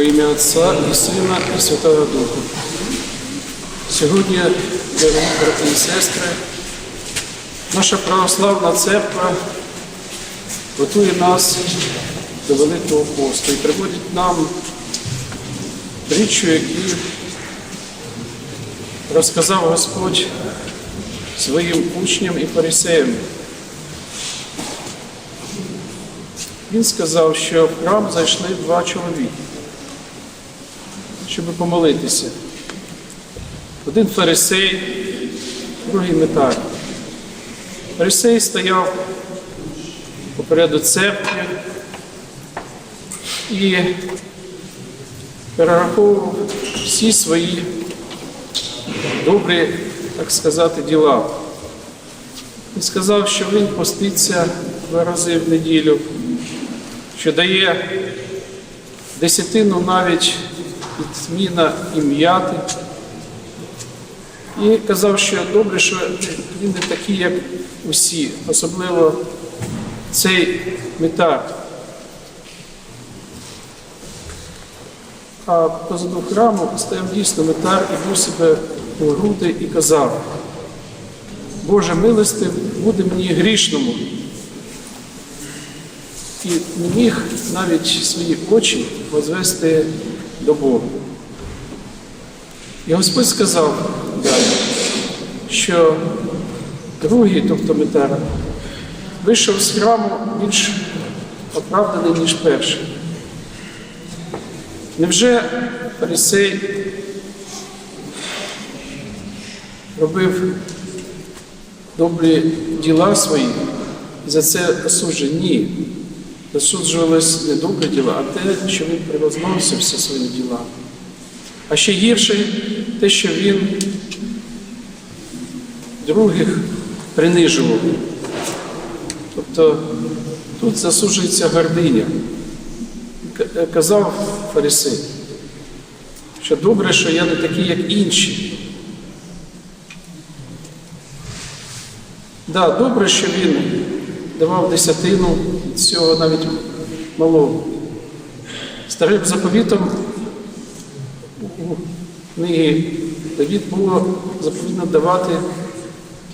Во ім'я Отця і Сина, і Святого Духа. Сьогодні, дорогі брати і сестри, наша православна церква готує нас до Великого посту і приводить нам притчу, яку розказав Господь своїм учням і фарисеям. Він сказав, що в храм зайшли два чоловіки, щоб помолитися. Один фарисей, другий метар. Фарисей стояв попереду церкви і перераховував всі свої добрі, так сказати, діла. Він сказав, що він поститься два рази в неділю, що дає десятину навіть зміна і м'яти. І казав, що добре, що він не такий, як усі, особливо цей метар. А позаду храму стояв дійсно метар і був себе у груди і казав, Боже милостив, буде мені грішному. І не міг навіть свої очі возвести до Бога. І Господь сказав далі, що другий, тобто Метера, вийшов з храму більш оправданий, ніж перший. Невже фарисей робив добрі діла свої і за це осуджує? Ні. Засуджувалось не добрі діла, а те, що він превозносив всі свої діла. А ще гірше те, що він других принижував. Тобто тут засуджується гординя. Казав фарисей, що добре, що я не такий, як інші. Да, добре, що він давав десятину цього навіть малого. Старим заповітом у книги Давід було заповідно давати,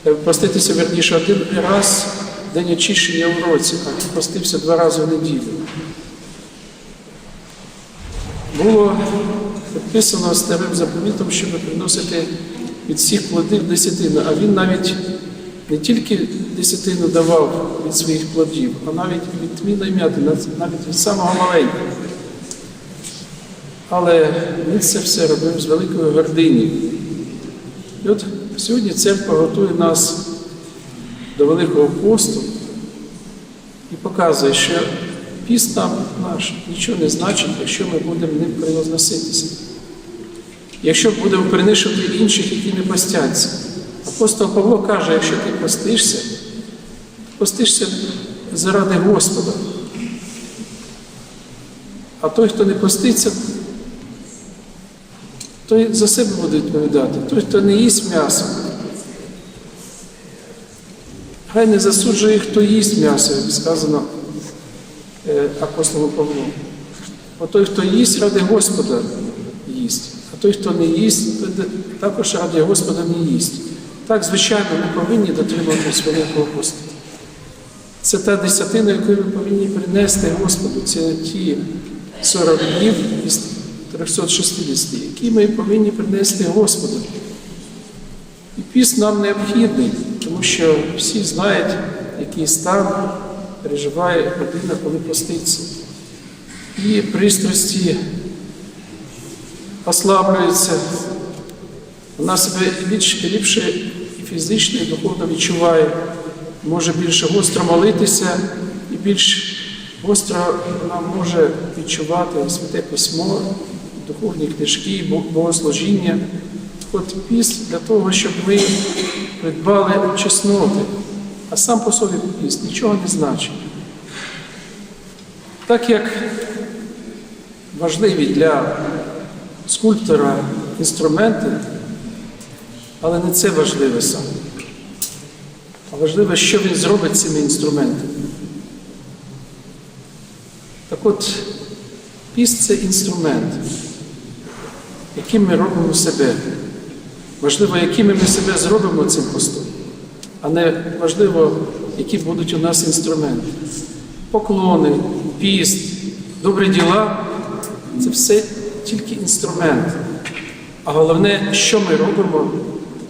е, проститися верніше один раз в день очищення в році, а простився два рази в неділю. Було підписано старим заповітом, щоб приносити від всіх плодів десятину, а він навіть не тільки десятину давав від своїх плодів, а навіть від тміна і м'яти, навіть від самого маленького. Але він це все робив з великою гордині. І от сьогодні церква готує нас до Великого посту і показує, що піст нам наш нічого не значить, якщо ми будемо ним превозноситися. Якщо будемо принишувати інших, які не постяться. Апостол Павло каже, якщо ти постишся, постишся заради Господа. А той, хто не поститься, той за себе буде відповідати. Той, хто не їсть м'ясо, хай не засуджує, хто їсть м'ясо, як сказано е, апостолом Павлом. Бо той, хто їсть, ради Господа їсть. А той, хто не їсть, також ради Господа не їсть. Так, звичайно, ми повинні дотримуватись Великого Господа. Це та десятина, яку ми повинні принести Господу. Це ті 40 днів із 360, які ми повинні принести Господу. І піст нам необхідний, тому що всі знають, який стан переживає людина, коли поститься. І пристрасті ослаблюються, вона себе більш ліпше фізично, і духовно відчуває, може більше гостро молитися і більш гостро вона може відчувати святе письмо, духовні книжки, богослужіння. От піст для того, щоб ми придбали чесноти, а сам по собі піст нічого не значить. Так як важливі для скульптора інструменти, але не це важливе саме. А важливо, що він зробить цими інструментами. Так от, Піст це інструмент, яким ми робимо себе. Важливо, якими ми себе зробимо цим постом, а не важливо, які будуть у нас інструменти. Поклони, піст, добрі діла це все тільки інструмент. А головне, що ми робимо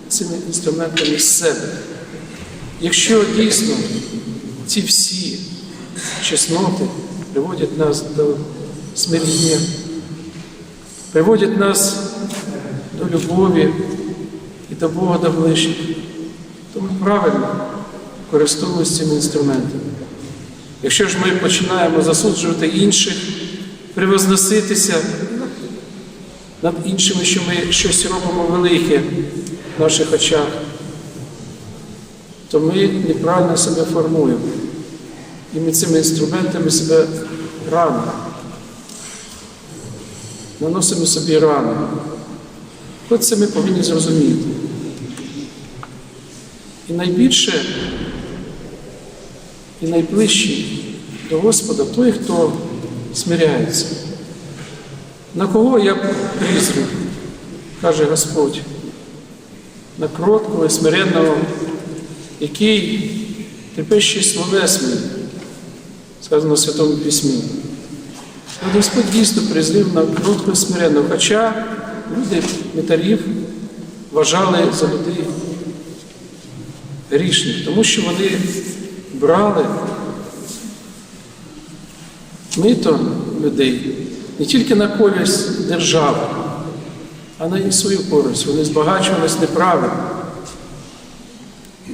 цими інструментами з себе. Якщо дійсно ці всі чесноти приводять нас до смирення, приводять нас до любові і до Бога до ближніх, то ми правильно користуємося цими інструментами. Якщо ж ми починаємо засуджувати інших, превозноситися над іншими, що ми щось робимо велике наших очах, то ми неправильно себе формуємо. І ми цими інструментами себе ранимо. Наносимо собі рани. От це ми повинні зрозуміти. І найбільше, і найближчий до Господа той, хто смиряється. На кого я призрю, каже Господь, на кроткого і смиренного, який трепещий словесний, сказано в Святому Письмі. От Господь дійсно призрів на кроткого і смиренного, хоча люди метарів вважали за людей грішних, тому що вони брали мито людей не тільки на користь держави, а на і свою користь. Вони збагачувались неправильно.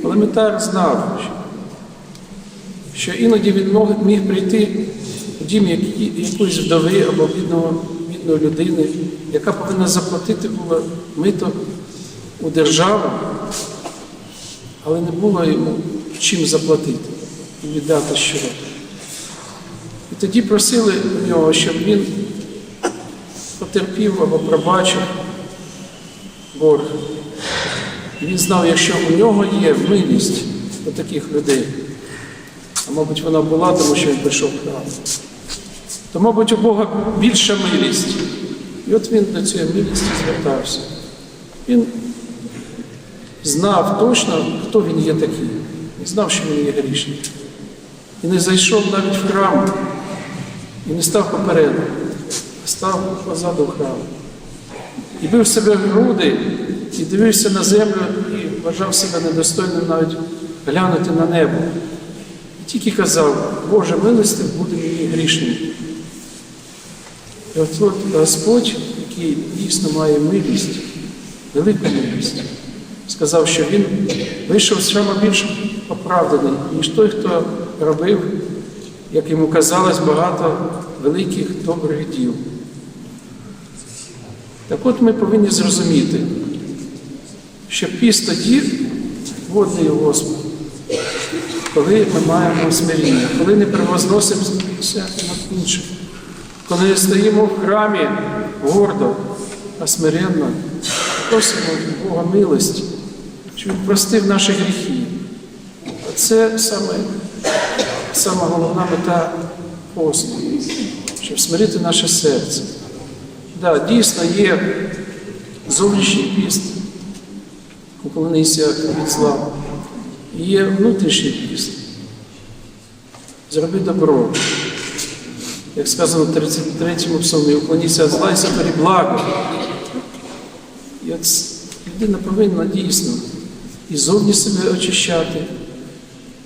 Але Митар знав, що іноді він міг прийти в дім якоїсь вдови або бідної людини, яка повинна заплатити було мито у державу, але не було йому чим заплатити і віддати щиро. І тоді просили у нього, щоб він потерпів або пробачив борг. І він знав, якщо у нього є милість до таких людей, а мабуть, вона була, тому що він прийшов храм, то, мабуть, у Бога більша милість. І от він до цієї милісті звертався. Він знав точно, хто він є такий. Він знав, що він є грішник. І не зайшов навіть в храм, і не став попереду, а став позаду храму. І бив себе в груди, і дивився на землю, і вважав себе недостойним навіть глянути на небо. І тільки казав, Боже, милостив буде мені грішним. І от, от Господь, який дійсно має милість, велику милість, сказав, що він вийшов храму більш оправданий, ніж той, хто робив, як йому казалось, багато великих добрих діл. Так от ми повинні зрозуміти, що піст тоді водний Господь, коли ми маємо смиріння, коли не превозносимося над іншим, коли не стоїмо в храмі гордо, а смиренно, просимо Бога милості, щоб простив наші гріхи. А це саме, сама головна мета посту, щоб смирити наше серце. Да, дійсно є зовнішній піст, уклонися від зла. Є внутрішній піст. Зроби добро. Як сказано в 33-му псалмі, уклоніться зла і сотворі благо. От людина повинна дійсно і зовні себе очищати,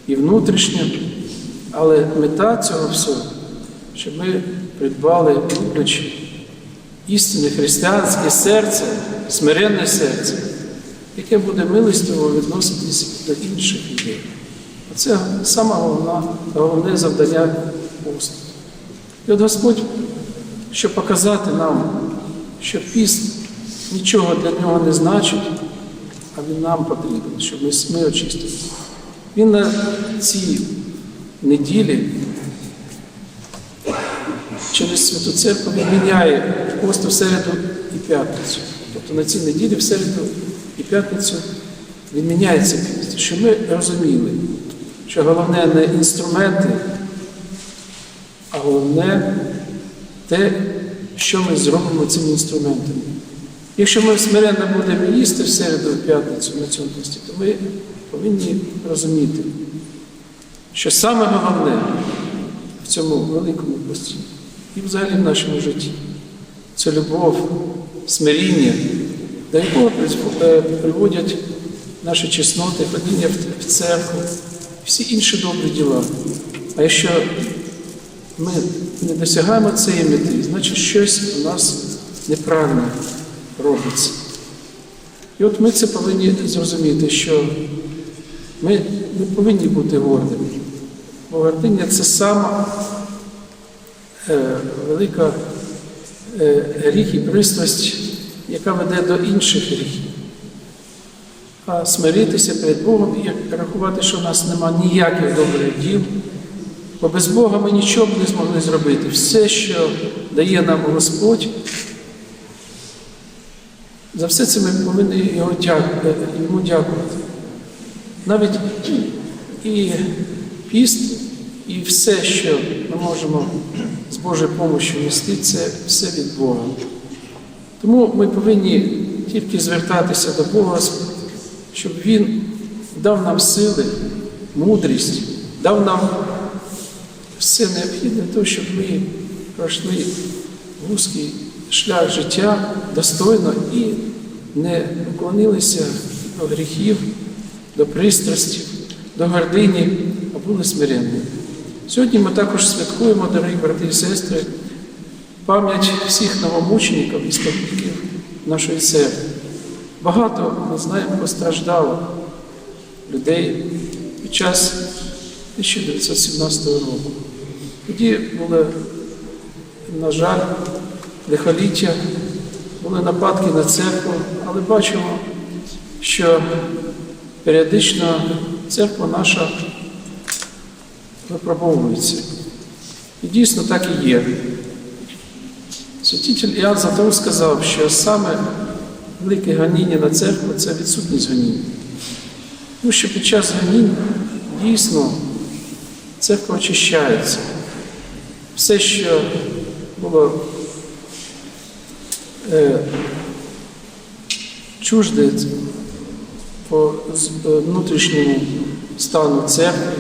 і внутрішньо. Але мета цього всього, щоб ми придбали, люблячи істинне християнське серце, смиренне серце, яке буде милостиво відноситись до інших людей. Оце саме головне, головне завдання посту. І от Господь, щоб показати нам, що піст нічого для нього не значить, а він нам потрібен, щоб ми, ми очистилися. Він на цій неділі через Святу Церкву він міняє пост в середу і п'ятницю. Тобто на цій неділі в середу і п'ятницю він міняється піст, щоб ми розуміли, що головне не інструменти, а головне те, що ми зробимо цими інструментами. Якщо ми смиренно будемо їсти в середу, в п'ятницю на цьому пості, то ми повинні розуміти, що саме головне в цьому великому пості і взагалі в нашому житті це любов, смиріння, до якого е, приводять наші чесноти, ходіння в- церкву, всі інші добрі діла. А якщо ми не досягаємо цієї мети, значить щось у нас неправильно робиться. І от ми це повинні зрозуміти, що ми не повинні бути гордими. Бо гординя це сама велика е, гріх і пристрасть, яка веде до інших гріхів. А смиритися перед Богом і рахувати, що у нас нема ніяких добрих діл, бо без Бога ми нічого не змогли зробити. Все, що дає нам Господь, за все це ми повинні його дяку- йому дякувати. Навіть і піст, і все, що ми можемо з Божою допомогою нести, це все від Бога. Тому ми повинні тільки звертатися до Бога, щоб Він дав нам сили, мудрість, дав нам все необхідне для того, щоб ми пройшли вузький шлях життя достойно і не уклонилися до гріхів, до пристрастів, до гордині, а були смиренні. Сьогодні ми також святкуємо, дорогі брати і сестри, пам'ять всіх новомучеників і співників нашої церкви. Багато, ми знаємо, постраждало людей під час 1917 року. Тоді були, на жаль, лихоліття, були нападки на церкву, але бачимо, що періодично церква наша випробовується. І дійсно так і є. Святитель Іоанн Златоуст сказав, що саме велике ганіння на церкву це відсутність ганіння. Тому що під час ганінь дійсно церква очищається. Все, що було е, чужде по е, внутрішньому стану церкви,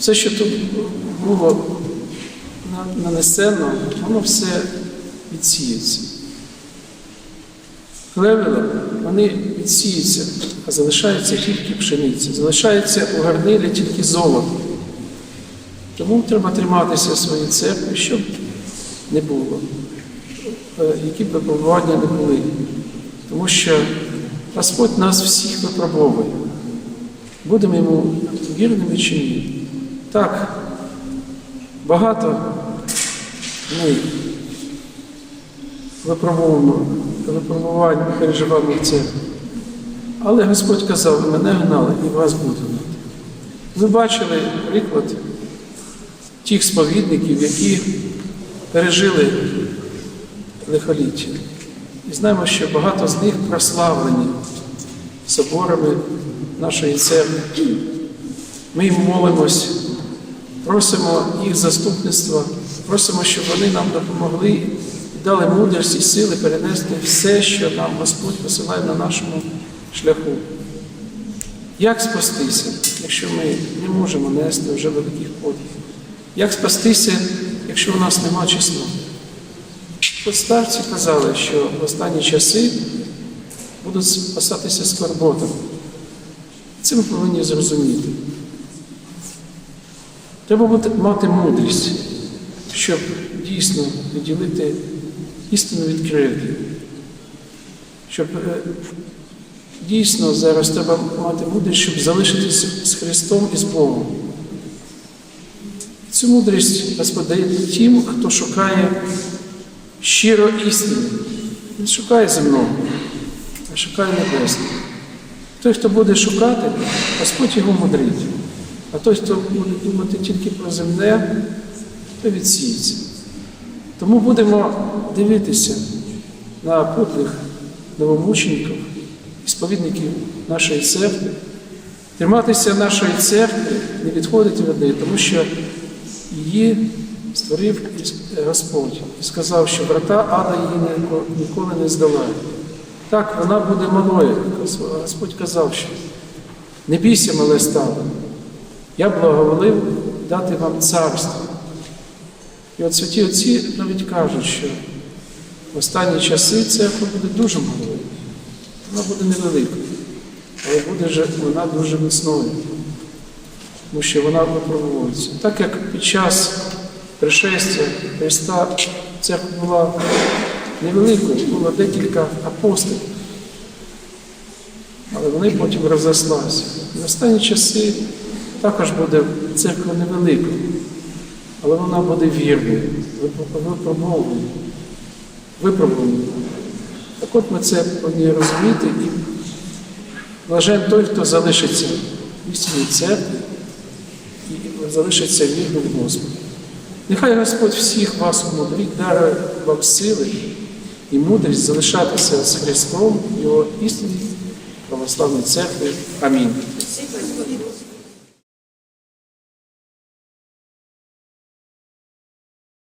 все, що тут було на- нанесено, воно все відсіється. Плевела, вони відсіються, а залишається тільки пшениця, залишається у гарнилі тільки золото. Тому треба триматися своєї церкви, щоб не було, е, які б випробування не були. Тому що Господь нас всіх випробовує. Будемо йому вірними чи ні. Так, багато ми випробовуємо, випробувань переживаємо церкві. Але Господь казав, мене гнали і вас буду гнати. Ви бачили приклад тих сповідників, які пережили лихоліття. І знаємо, що багато з них прославлені соборами нашої церкви. Ми їм молимось, просимо їх заступництва, просимо, щоб вони нам допомогли і дали мудрість і сили перенести все, що нам Господь посилає на нашому шляху. Як спастися, якщо ми не можемо нести вже великих подвигів? Як спастися, якщо у нас нема чесноти? От старці казали, що в останні часи будуть спасатися скорботами. Це ми повинні зрозуміти. Треба мати мудрість, щоб дійсно відділити істину від кривди. Щоб е, дійсно зараз треба мати мудрість, щоб залишитися з Христом і з Богом. Цю мудрість Господь дає тим, хто шукає щиро істини. Він шукає земного, а шукає небесного. Той, хто буде шукати, Господь його мудрить. А той, хто буде думати тільки про земне, то відсіється. Тому будемо дивитися на подвиг новомучеників і сповідників нашої церкви, триматися нашої церкви, не відходити від неї, тому що її створив Господь і сказав, що врата ада її ніколи не здолають. Так, вона буде малою. Господь казав, що не бійся, мале стало. Я благоволив дати вам царство. І от святі отці навіть кажуть, що в останні часи церква буде дуже малою. Вона буде невеликою, але буде вона дуже міцною, тому що вона випробовується. Так як під час пришестя Христа церква була невеликою, було декілька апостолів, але вони потім розрослися. В останні часи також буде церква невеликою, але вона буде вірною, випробованою, випробованою. Так от ми це повинні розуміти і блажен той, хто залишиться в істинній церкві і залишиться вірним Господу. Нехай Господь всіх вас умудрить, дарує вам сили і мудрість залишатися з Христом в Його істинній православній церкві. Амінь.